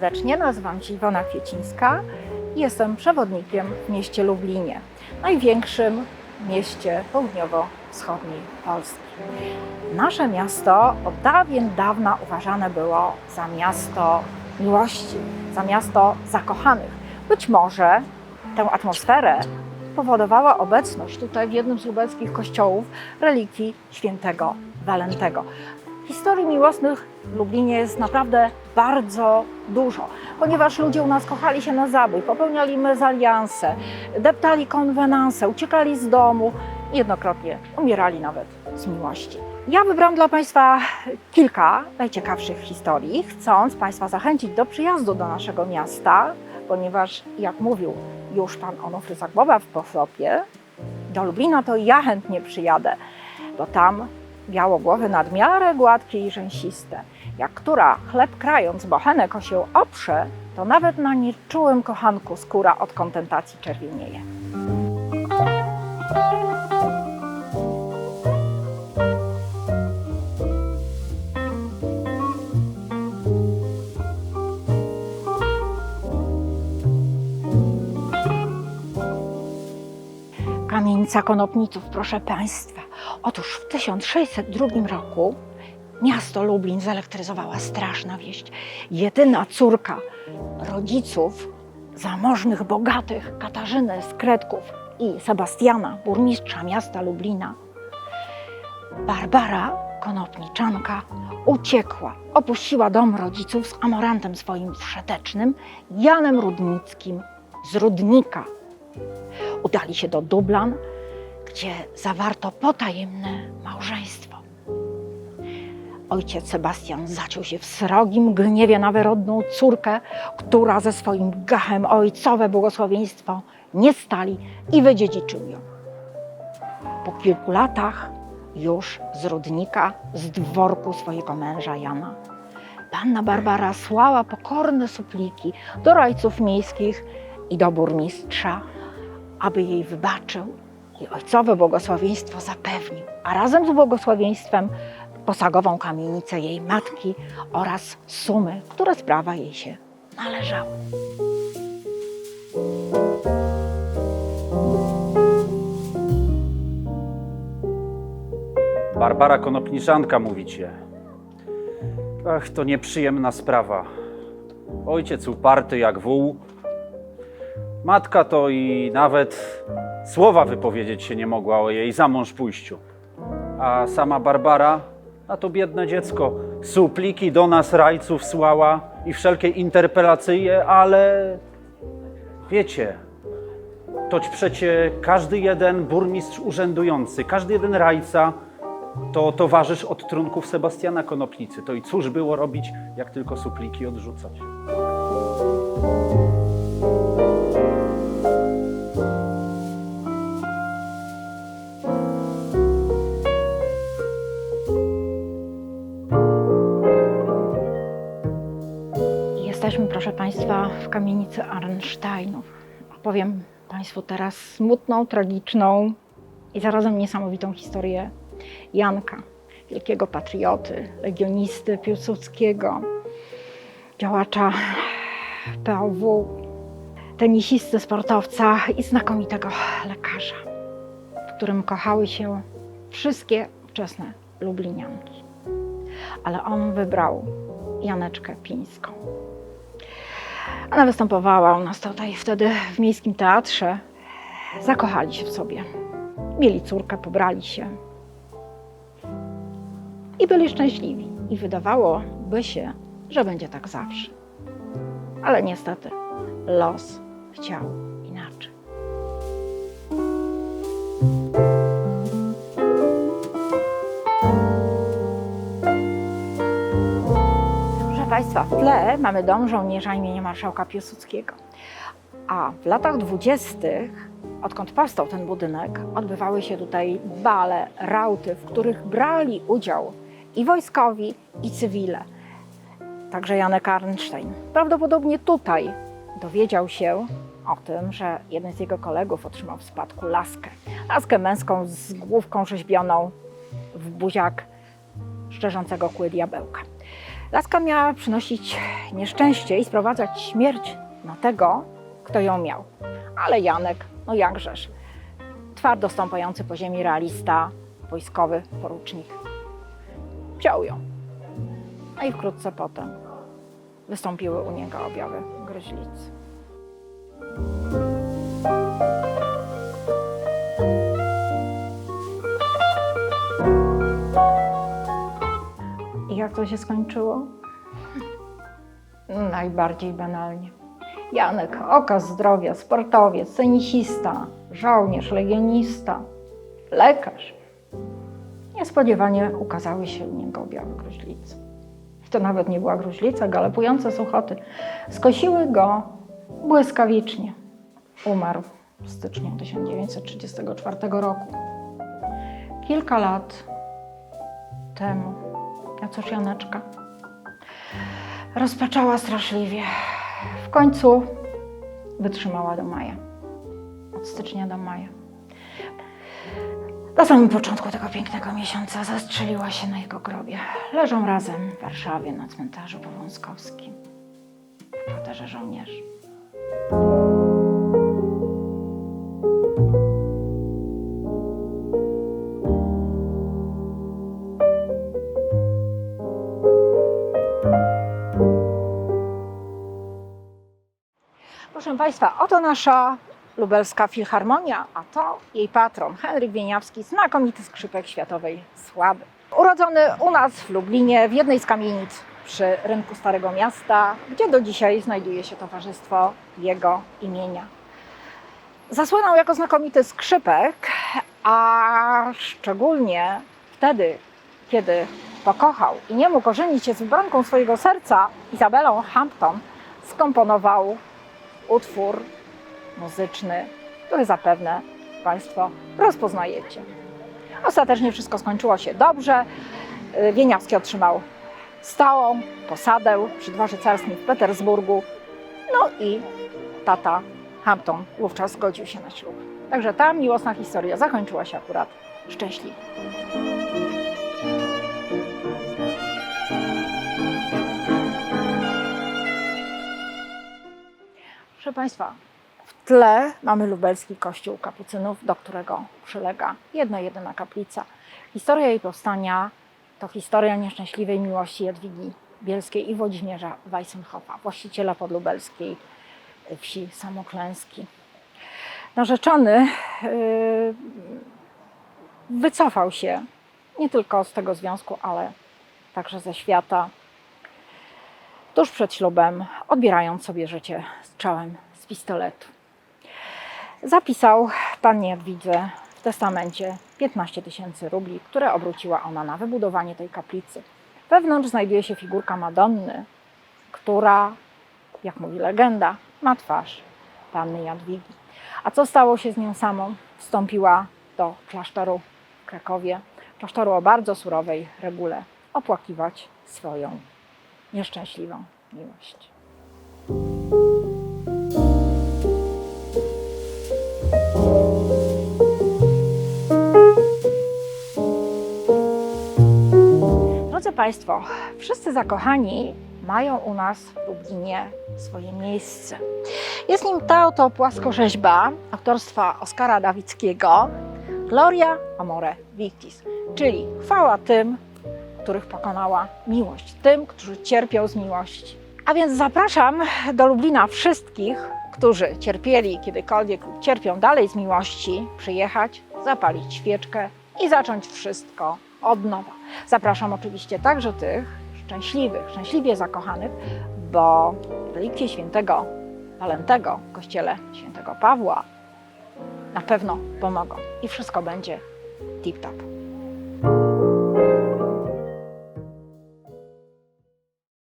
Serdecznie, nazywam się Iwona Kwiecińska i jestem przewodnikiem w mieście Lublinie, największym mieście południowo-wschodniej Polski. Nasze miasto od dawien dawna uważane było za miasto miłości, za miasto zakochanych. Być może tę atmosferę powodowała obecność tutaj w jednym z lubelskich kościołów relikii świętego Walentego. Historii miłosnych w Lublinie jest naprawdę bardzo dużo, ponieważ ludzie u nas kochali się na zabój, popełniali mezalianse, deptali konwenanse, uciekali z domu, jednokrotnie umierali nawet z miłości. Ja wybrałam dla Państwa kilka najciekawszych historii, chcąc Państwa zachęcić do przyjazdu do naszego miasta, ponieważ jak mówił już Pan Onufry Zagłoba w Pochropie, do Lublina to ja chętnie przyjadę, bo tam białogłowy nadmiarę gładkie i rzęsiste. Jak która chleb krając bochenek o się oprze, to nawet na nieczułym kochanku skóra od kontentacji czerwienieje. Kamienica Konopniców, proszę Państwa. Otóż w 1602 roku miasto Lublin zelektryzowała straszna wieść. Jedyna córka rodziców zamożnych, bogatych Katarzyny z Kredków i Sebastiana, burmistrza miasta Lublina, Barbara Konopniczanka, uciekła, opuściła dom rodziców z amorantem swoim wszetecznym, Janem Rudnickim z Rudnika. Udali się do Dublan, gdzie zawarto potajemne małżeństwo. Ojciec Sebastian zaciął się w srogim gniewie na wyrodną córkę, która ze swoim gachem ojcowe błogosławieństwo nie stali i wydziedziczył ją. Po kilku latach już z Rudnika, z dworku swojego męża Jana, panna Barbara słała pokorne supliki do rajców miejskich i do burmistrza, aby jej wybaczył i ojcowe błogosławieństwo zapewnił, a razem z błogosławieństwem posagową kamienicę jej matki oraz sumy, które z prawa jej się należały. Barbara Konopniczanka, mówicie. Ach, to nieprzyjemna sprawa. Ojciec uparty jak wół. Matka to i nawet słowa wypowiedzieć się nie mogła o jej za mąż pójściu. A sama Barbara, a to biedne dziecko, supliki do nas rajców słała i wszelkie interpelacje, ale wiecie, toć przecie każdy jeden burmistrz urzędujący, każdy jeden rajca to towarzysz od trunków Sebastiana Konopnicy. To i cóż było robić, jak tylko supliki odrzucać. Jesteśmy, proszę Państwa, w kamienicy Arnsteinów. Opowiem Państwu teraz smutną, tragiczną i zarazem niesamowitą historię Janka, wielkiego patrioty, legionisty Piłsudskiego, działacza POW, tenisisty, sportowca i znakomitego lekarza, w którym kochały się wszystkie wczesne Lublinianki. Ale on wybrał Janeczkę Pińską. Ona występowała u nas tutaj wtedy w miejskim teatrze. Zakochali się w sobie. Mieli córkę, pobrali się. I byli szczęśliwi. I wydawałoby się, że będzie tak zawsze. Ale niestety los chciał Państwa, w tle mamy dom żołnierza imienia marszałka Piłsudskiego. A w latach dwudziestych odkąd powstał ten budynek, odbywały się tutaj bale, rauty, w których brali udział i wojskowi, i cywile. Także Janek Arnstein. Prawdopodobnie tutaj dowiedział się o tym, że jeden z jego kolegów otrzymał w spadku laskę. Laskę męską z główką rzeźbioną w buziak szczerzącego kły diabełka. Laska miała przynosić nieszczęście i sprowadzać śmierć na tego, kto ją miał. Ale Janek, no jakżeż, twardo stąpający po ziemi realista, wojskowy porucznik, wziął ją. A i wkrótce potem wystąpiły u niego objawy gruźlicy. Jak to się skończyło? Najbardziej banalnie. Janek, okaz zdrowia, sportowiec, tenisista, żołnierz, legionista, lekarz. Niespodziewanie ukazały się u niego objawy gruźlicy. To nawet nie była gruźlica, galopujące suchoty. Skosiły go błyskawicznie. Umarł w styczniu 1934 roku. Kilka lat temu, a cóż Janeczka, rozpaczała straszliwie. W końcu wytrzymała do maja. Od stycznia do maja. Na samym początku tego pięknego miesiąca zastrzeliła się na jego grobie. Leżą razem w Warszawie na cmentarzu powązkowskim w żołnierzy. Proszę Państwa, oto nasza lubelska filharmonia, a to jej patron Henryk Wieniawski, znakomity skrzypek światowej sławy. Urodzony u nas w Lublinie, w jednej z kamienic przy rynku Starego Miasta, gdzie do dzisiaj znajduje się towarzystwo jego imienia. Zasłynął jako znakomity skrzypek, a szczególnie wtedy, kiedy pokochał i nie mógł ożenić się z wybranką swojego serca, Izabelą Hampton, skomponował utwór muzyczny, który zapewne Państwo rozpoznajecie. Ostatecznie wszystko skończyło się dobrze. Y, Wieniawski otrzymał stałą posadę przy dworze carskim w Petersburgu. No i tata Hampton wówczas zgodził się na ślub. Także ta miłosna historia zakończyła się akurat szczęśliwie. Proszę Państwa, w tle mamy lubelski kościół kapucynów, do którego przylega jedna jedyna kaplica. Historia jej powstania to historia nieszczęśliwej miłości Jadwigi Bielskiej i Włodzimierza Weissenhoffa, właściciela podlubelskiej wsi Samoklęski. Narzeczony yy, wycofał się nie tylko z tego związku, ale także ze świata tuż przed ślubem, odbierając sobie życie strzałem z pistoletu. Zapisał pannie Jadwidze w testamencie 15 tysięcy rubli, które obróciła ona na wybudowanie tej kaplicy. Wewnątrz znajduje się figurka Madonny, która, jak mówi legenda, ma twarz panny Jadwigi. A co stało się z nią samą? Wstąpiła do klasztoru w Krakowie, klasztoru o bardzo surowej regule, opłakiwać swoją nieszczęśliwą miłość. Drodzy Państwo, wszyscy zakochani mają u nas w Lublinie swoje miejsce. Jest nim ta oto płaskorzeźba autorstwa Oskara Dawickiego Gloria Amore Victis, czyli chwała tym, których pokonała miłość, tym, którzy cierpią z miłości. A więc zapraszam do Lublina wszystkich, którzy cierpieli kiedykolwiek lub cierpią dalej z miłości, przyjechać, zapalić świeczkę i zacząć wszystko od nowa. Zapraszam oczywiście także tych szczęśliwych, szczęśliwie zakochanych, bo w relikwie świętego Walentego w kościele świętego Pawła na pewno pomogą i wszystko będzie tip-top.